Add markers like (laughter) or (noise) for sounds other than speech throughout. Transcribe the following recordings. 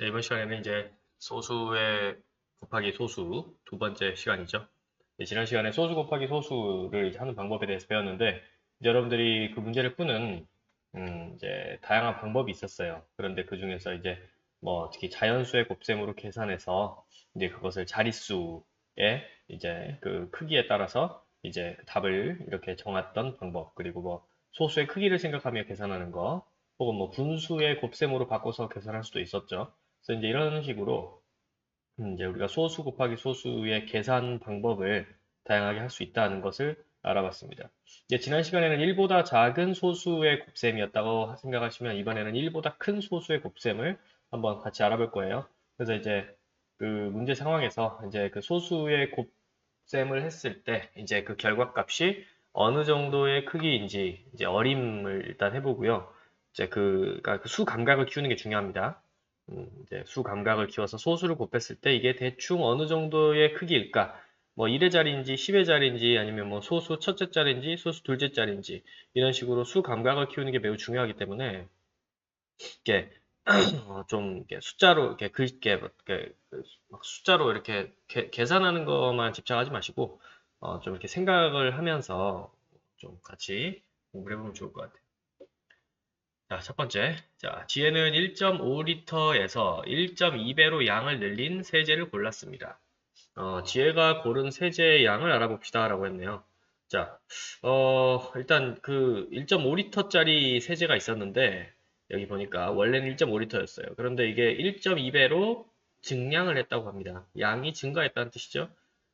네, 이번 시간에는 이제 소수의 곱하기 소수 두 번째 시간이죠. 네, 지난 시간에 소수 곱하기 소수를 하는 방법에 대해서 배웠는데 이제 여러분들이 그 문제를 푸는 음, 이제 다양한 방법이 있었어요. 그런데 그 중에서 이제 뭐 특히 자연수의 곱셈으로 계산해서 이제 그것을 자릿수의 이제 그 크기에 따라서 이제 그 답을 이렇게 정했던 방법 그리고 뭐 소수의 크기를 생각하며 계산하는 거 혹은 뭐 분수의 곱셈으로 바꿔서 계산할 수도 있었죠. 그래서 이제 이런 식으로 음, 이제 우리가 소수 곱하기 소수의 계산 방법을 다양하게 할 수 있다는 것을 알아봤습니다. 이제 지난 시간에는 1보다 작은 소수의 곱셈이었다고 생각하시면 이번에는 1보다 큰 소수의 곱셈을 한번 같이 알아볼 거예요. 그래서 이제 그 문제 상황에서 이제 그 소수의 곱셈을 했을 때 이제 그 결과값이 어느 정도의 크기인지 이제 어림을 일단 해보고요. 이제 그, 그러니까 그 수 감각을 키우는 게 중요합니다. 음, 이제 수 감각을 키워서 소수를 곱했을 때 이게 대충 어느 정도의 크기일까? 뭐 1의 자리인지 10의 자리인지 아니면 뭐 소수 첫째 자리인지 소수 둘째 자리인지 이런 식으로 수 감각을 키우는 게 매우 중요하기 때문에 이게 (clears throat) 어, 좀 이렇게 숫자로 이렇게 글 이렇게 이렇게 막 숫자로 이렇게 계, 계산하는 것만 집착하지 마시고 어, 좀 이렇게 생각을 하면서 좀 같이 공부를 해보면 좋을 것 같아요. 자, 첫 번째. 자, 지혜는 1.5리터에서 1.2배로 양을 늘린 세제를 골랐습니다. 어, 지혜가 고른 세제의 양을 알아봅시다. 라고 했네요. 자, 어, 일단 그 1.5리터짜리 세제가 있었는데, 여기 보니까 원래는 1.5리터였어요. 그런데 이게 1.2배로 증량을 했다고 합니다. 양이 증가했다는 뜻이죠.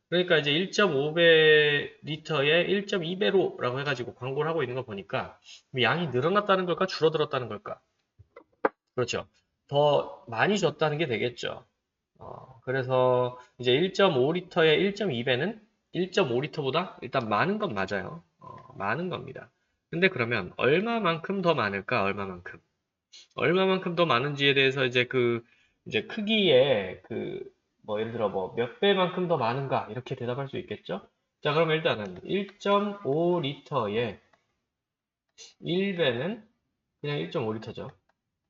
그러니까 이제 1.5배 리터에 1.2배로라고 해가지고 광고를 하고 있는 거 보니까 양이 늘어났다는 걸까 줄어들었다는 걸까? 그렇죠. 더 많이 줬다는 게 되겠죠. 어, 그래서 이제 1.5리터에 1.2배는 1.5리터보다 일단 많은 건 맞아요. 어, 많은 겁니다. 근데 그러면 얼마만큼 더 많을까? 얼마만큼? 얼마만큼 더 많은지에 대해서 이제 그 이제 크기에 그 뭐 예를 들어 뭐 몇 배만큼 더 많은가 이렇게 대답할 수 있겠죠? 자, 그럼 일단은 1.5리터에 1배는 그냥 1.5리터죠.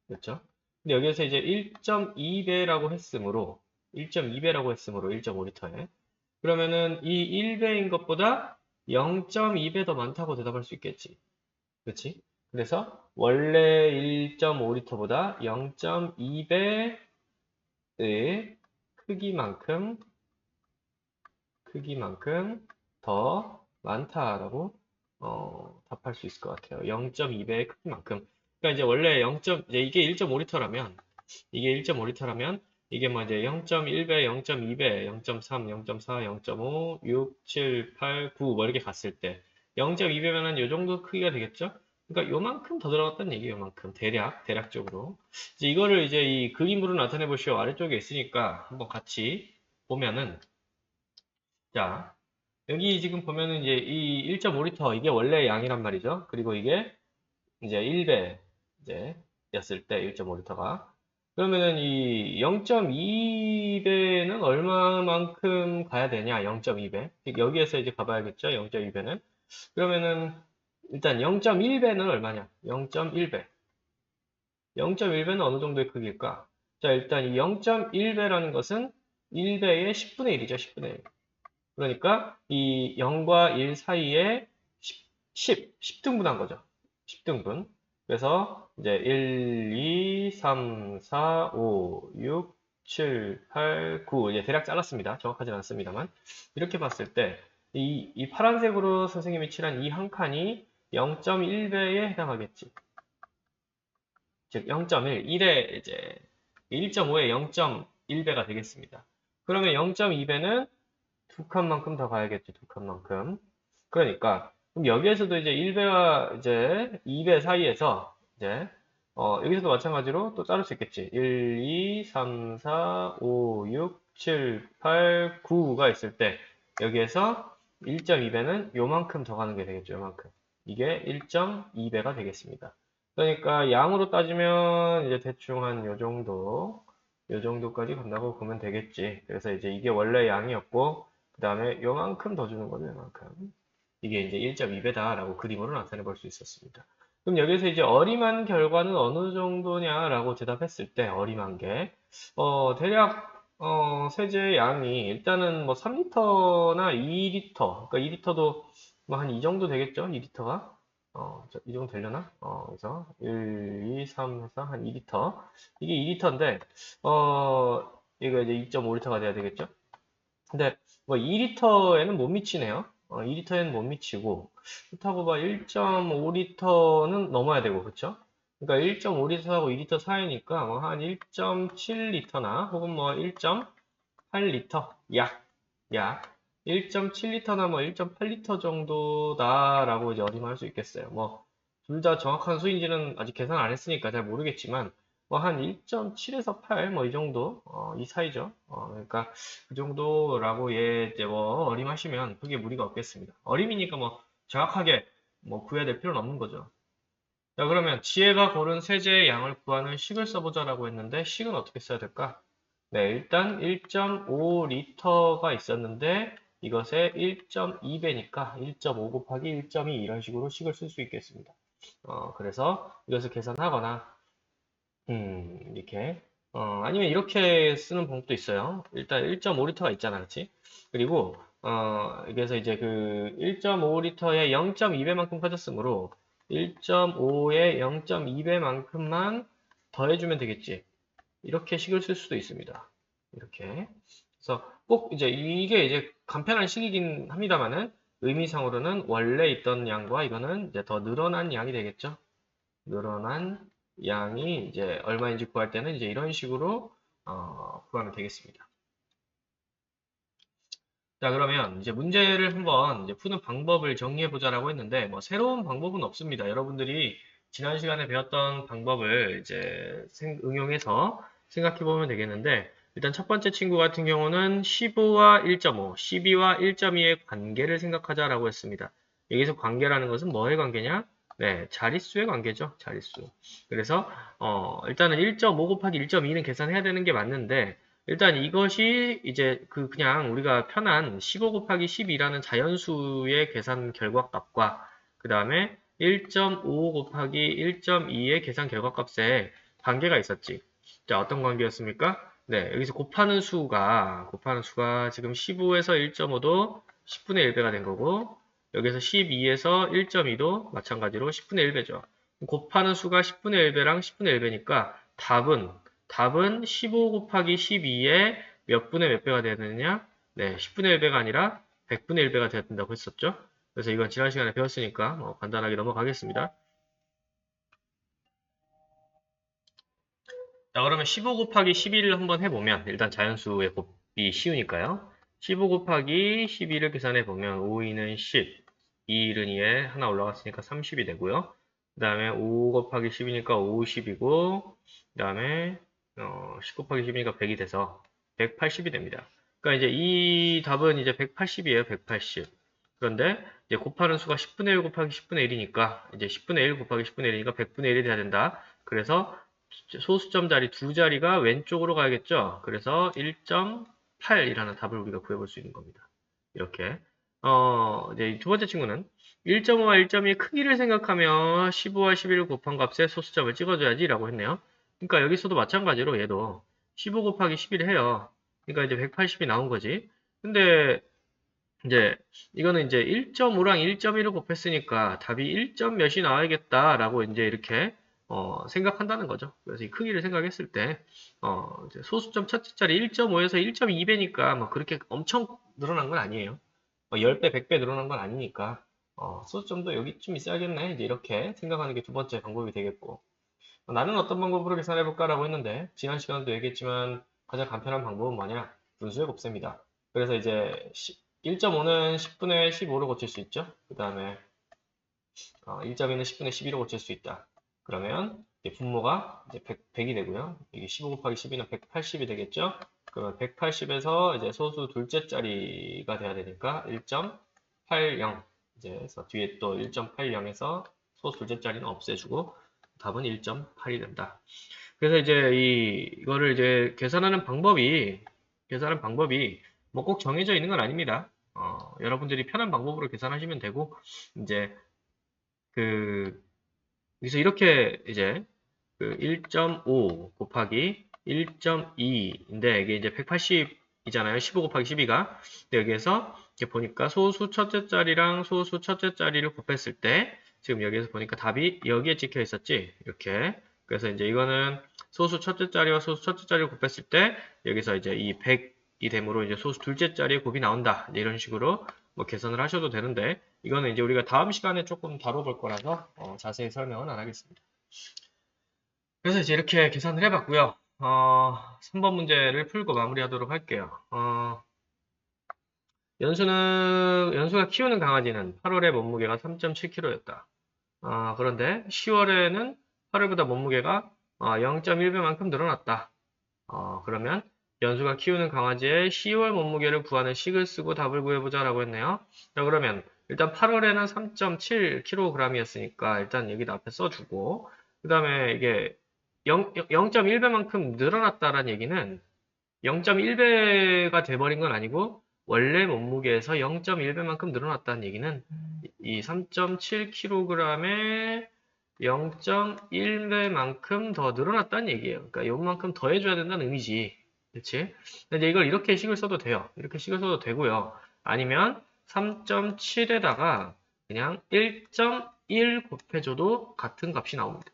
그렇죠? 근데 여기에서 이제 1.2배라고 했으므로 1.2배라고 했으므로 1.5리터에 그러면은 이 1배인 것보다 0.2배 더 많다고 대답할 수 있겠지. 그렇지? 그래서 원래 1.5리터보다 0.2배의 크기만큼 크기만큼 더 많다라고 어, 답할 수 있을 것 같아요. 0.2배의 크기만큼. 그러니까 이제 원래 0. 이제 이게 1.5리터라면 이게 1.5리터라면 이게 뭐 이제 0.1배, 0.2배, 0.3, 0.4, 0.5, 6, 7, 8, 9 뭐 이렇게 갔을 때 0.2배면은 이 정도 크기가 되겠죠? 그러니까 요만큼 더 들어갔다는 얘기예요, 요만큼. 대략, 대략적으로. 이제 이거를 이제 이 그림으로 나타내 보시오. 아래쪽에 있으니까 한번 같이 보면은, 자, 여기 지금 보면은 이제 이 1.5리터, 이게 원래 양이란 말이죠. 그리고 이게 이제 1배, 이제, 였을 때 1.5리터가. 그러면은 이 0.2배는 얼마만큼 가야 되냐? 0.2배. 여기에서 이제 가봐야겠죠? 0.2배는. 그러면은 일단 0.1배는 얼마냐? 0.1배. 0.1배는 어느 정도의 크기일까? 자, 일단 이 0.1배라는 것은 1배의 10분의 1이죠. 10분의 1. 그러니까 이 0과 1 사이에 10, 10, 10등분한 거죠. 10등분. 그래서 이제 1, 2, 3, 4, 5, 6, 7, 8, 9 이제 대략 잘랐습니다. 정확하진 않습니다만 이렇게 봤을 때 이, 이 파란색으로 선생님이 칠한 이 한 칸이 0.1배에 해당하겠지. 즉 0.1, 1에 이제 1.5에 0.1배가 되겠습니다. 그러면 0.2배는 두 칸만큼 더 가야겠지, 두 칸만큼. 그러니까 그럼 여기에서도 이제 1배와 이제 2배 사이에서 이제 어, 여기서도 마찬가지로 또 자를 수 있겠지. 1, 2, 3, 4, 5, 6, 7, 8, 9가 있을 때 여기에서 1.2배는 요만큼 더 가는 게 되겠죠. 요만큼. 이게 1.2배가 되겠습니다. 그러니까 양으로 따지면 이제 대충 한 요 정도, 요 정도까지 간다고 보면 되겠지. 그래서 이제 이게 원래 양이었고, 그 다음에 요만큼 더 주는 거죠, 요만큼. 이게 이제 1.2배다라고 그림으로 나타내 볼 수 있었습니다. 그럼 여기서 이제 어림한 결과는 어느 정도냐라고 대답했을 때 어림한 게 어, 대략 어, 세제 양이 일단은 뭐 3리터나 2리터, 그러니까 2리터도 뭐 한 이 정도 되겠죠? 2리터가 어, 저- 이 정도 되려나? 어, 그래서 1, 2, 3 해서 한 2리터. 이게 2리터인데 어, 이거 이제 2.5리터가 돼야 되겠죠? 근데 뭐 2리터에는 못 미치네요. 어, 2리터에는 못 미치고 그렇다고 봐 1.5리터는 넘어야 되고 그렇죠? 그러니까 1.5리터하고 2리터 사이니까 뭐 한 1.7리터나 혹은 뭐 1.8리터 약, 약 1.7리터 나 뭐 1.8리터 정도다라고 이제 어림할 수 있겠어요. 뭐 둘 다 정확한 수인지는 아직 계산 안 했으니까 잘 모르겠지만 뭐 한 1.7에서 8 뭐 이 정도 어, 이 사이죠. 어, 그러니까 그 정도라고 예 이제 뭐 어림하시면 크게 무리가 없겠습니다. 어림이니까 뭐 정확하게 뭐 구해야 될 필요는 없는 거죠. 자, 그러면 지혜가 고른 세제의 양을 구하는 식을 써보자라고 했는데 식은 어떻게 써야 될까? 네, 일단 1.5리터가 있었는데 이것에 1.2배니까 1.5 곱하기 1.2 이런 식으로 식을 쓸 수 있겠습니다. 어, 그래서 이것을 계산하거나 음, 이렇게 어, 아니면 이렇게 쓰는 방법도 있어요. 일단 1.5리터가 있잖아, 그렇지? 그리고 어, 그래서 이제 그 1.5리터에 0.2배만큼 빠졌으므로 1.5에 0.2배만큼만 더해주면 되겠지. 이렇게 식을 쓸 수도 있습니다. 이렇게. 그래서 꼭 이제 이게 이제 간편한 식이긴 합니다만은 의미상으로는 원래 있던 양과 이거는 이제 더 늘어난 양이 되겠죠. 늘어난 양이 이제 얼마인지 구할 때는 이제 이런 식으로 어, 구하면 되겠습니다. 자, 그러면 이제 문제를 한번 이제 푸는 방법을 정리해 보자라고 했는데, 뭐, 새로운 방법은 없습니다. 여러분들이 지난 시간에 배웠던 방법을 이제 생- 응용해서 생각해 보면 되겠는데, 일단 첫 번째 친구 같은 경우는 15와 1.5, 12와 1.2의 관계를 생각하자라고 했습니다. 여기서 관계라는 것은 뭐의 관계냐? 네, 자릿수의 관계죠. 자릿수. 그래서, 어, 일단은 1.5 곱하기 1.2는 계산해야 되는 게 맞는데, 일단 이것이 이제 그 그냥 우리가 편한 15 곱하기 12라는 자연수의 계산 결과값과 그 다음에 1.5 곱하기 1.2의 계산 결과값에 관계가 있었지. 자, 어떤 관계였습니까? 네, 여기서 곱하는 수가 곱하는 수가 지금 15에서 1.5도 10분의 1배가 된 거고 여기서 12에서 1.2도 마찬가지로 10분의 1배죠. 곱하는 수가 10분의 1배랑 10분의 1배니까 답은 답은 15 곱하기 12에 몇 분의 몇 배가 되느냐? 네, 10분의 1배가 아니라 100분의 1배가 돼야 된다고 했었죠. 그래서 이건 지난 시간에 배웠으니까 뭐 간단하게 넘어가겠습니다. 자, 그러면 15 곱하기 11을 한번 해보면 일단 자연수의 곱이 쉬우니까요. 15 곱하기 12를 계산해 보면 5, 2는 10, 2, 1은 2에 하나 올라갔으니까 30이 되고요. 그 다음에 5 곱하기 10이니까 50이고 그 다음에 어, 10 곱하기 10이니까 100이 돼서 180이 됩니다. 그러니까 이제 이 답은 이제 180이에요. 180. 그런데 이제 곱하는 수가 10분의 1 곱하기 10분의 1이니까 이제 10분의 1 곱하기 10분의 1이니까 100분의 1이 돼야 된다. 그래서 소수점 자리 두 자리가 왼쪽으로 가야겠죠. 그래서 1.8이라는 답을 우리가 구해볼 수 있는 겁니다. 이렇게. 어, 이제 두 번째 친구는 1.5와 1.2의 크기를 생각하며 15와 11을 곱한 값에 소수점을 찍어줘야지 라고 했네요. 그러니까 여기서도 마찬가지로 얘도 15 곱하기 11을 해요. 그러니까 이제 180이 나온 거지. 근데 이제 이거는 이제 1.5랑 1.1을 곱했으니까 답이 1. 몇이 나와야겠다라고 이제 이렇게 어, 생각한다는 거죠. 그래서 이 크기를 생각했을 때 어, 소수점 첫째 자리 1.5에서 1.2배니까 뭐 그렇게 엄청 늘어난 건 아니에요. 뭐 10배, 100배 늘어난 건 아니니까 어, 소수점도 여기쯤 있어야겠네. 이제 이렇게 생각하는 게 두 번째 방법이 되겠고 어, 나는 어떤 방법으로 계산해 볼까라고 했는데 지난 시간에도 얘기했지만 가장 간편한 방법은 뭐냐? 분수의 곱셈이다. 그래서 이제 1.5는 10분의 15로 고칠 수 있죠. 그 다음에 1.2는 10분의 12로 고칠 수 있다. 그러면 분모가 이제 100, 이 되고요. 이게 15 곱하기 12는 180이 되겠죠. 그러면 180에서 이제 소수 둘째 자리가 돼야 되니까 1.80 이제 뒤에 또 1.80에서 소수 둘째 자리는 없애주고 답은 1.8이 된다. 그래서 이제 이 이거를 이제 계산하는 방법이 계산하는 방법이 뭐 꼭 정해져 있는 건 아닙니다. 어, 여러분들이 편한 방법으로 계산하시면 되고 이제 그 그래서 이렇게 이제 그 1.5 곱하기 1.2인데 이게 이제 180이잖아요. 15 곱하기 12가. 근데 여기에서 이렇게 보니까 소수 첫째 자리랑 소수 첫째 자리를 곱했을 때 지금 여기에서 보니까 답이 여기에 찍혀 있었지. 이렇게. 그래서 이제 이거는 소수 첫째 자리와 소수 첫째 자리를 곱했을 때 여기서 이제 이 100이 되므로 이제 소수 둘째 자리의 곱이 나온다. 이런 식으로 뭐 계산을 하셔도 되는데 이거는 이제 우리가 다음 시간에 조금 다뤄볼 거라서 어, 자세히 설명은 안 하겠습니다. 그래서 이제 이렇게 계산을 해봤고요. 어, 3번 문제를 풀고 마무리하도록 할게요. 어, 연수는 연수가 키우는 강아지는 8월에 몸무게가 3.7kg였다. 어, 그런데 10월에는 8월보다 몸무게가 0.1배만큼 늘어났다. 어, 그러면 연수가 키우는 강아지의 10월 몸무게를 구하는 식을 쓰고 답을 구해보자 라고 했네요. 자, 그러면 일단 8월에는 3.7kg이었으니까 일단 여기다 앞에 써주고 그 다음에 이게 0, 0.1배만큼 늘어났다라는 얘기는 0.1배가 돼버린 건 아니고 원래 몸무게에서 0.1배만큼 늘어났다는 얘기는 이 3.7kg에 0.1배만큼 더 늘어났다는 얘기예요. 그러니까 요만큼 더 해줘야 된다는 의미지. 그치? 근데 이걸 이렇게 식을 써도 돼요. 이렇게 식을 써도 되고요. 아니면 3.7에다가 그냥 1.1 곱해줘도 같은 값이 나옵니다.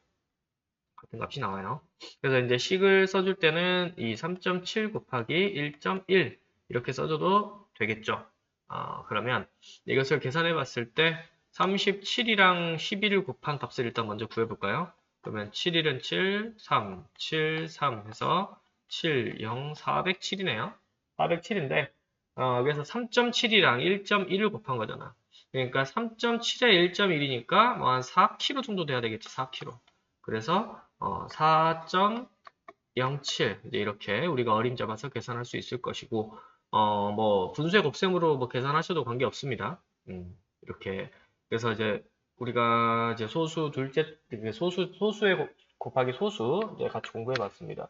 같은 값이 나와요. 그래서 이제 식을 써줄 때는 이 3.7 곱하기 1.1 이렇게 써줘도 되겠죠. 아, 그러면 이것을 계산해 봤을 때 37이랑 11을 곱한 값을 일단 먼저 구해볼까요? 그러면 7일은 7, 3, 7, 3 해서 7, 0, 407이네요. 407인데 어, 그래서 3.7이랑 1.1을 곱한 거잖아. 그러니까 3.7에 1.1이니까 뭐 한 4kg 정도 돼야 되겠지, 4kg. 그래서 어, 4.07 이제 이렇게 우리가 어림 잡아서 계산할 수 있을 것이고 어, 뭐 분수의 곱셈으로 뭐 계산하셔도 관계 없습니다. 음, 이렇게 그래서 이제 우리가 이제 소수 둘째 소수 소수의 곱- 곱하기 소수 이제 같이 공부해 봤습니다.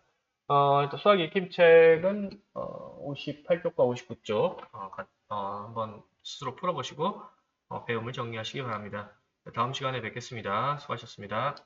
어, 수학 익힘책은 어, 58쪽과 59쪽 어, 가- 어, 한번 스스로 풀어보시고 어, 배움을 정리하시기 바랍니다. 다음 시간에 뵙겠습니다. 수고하셨습니다.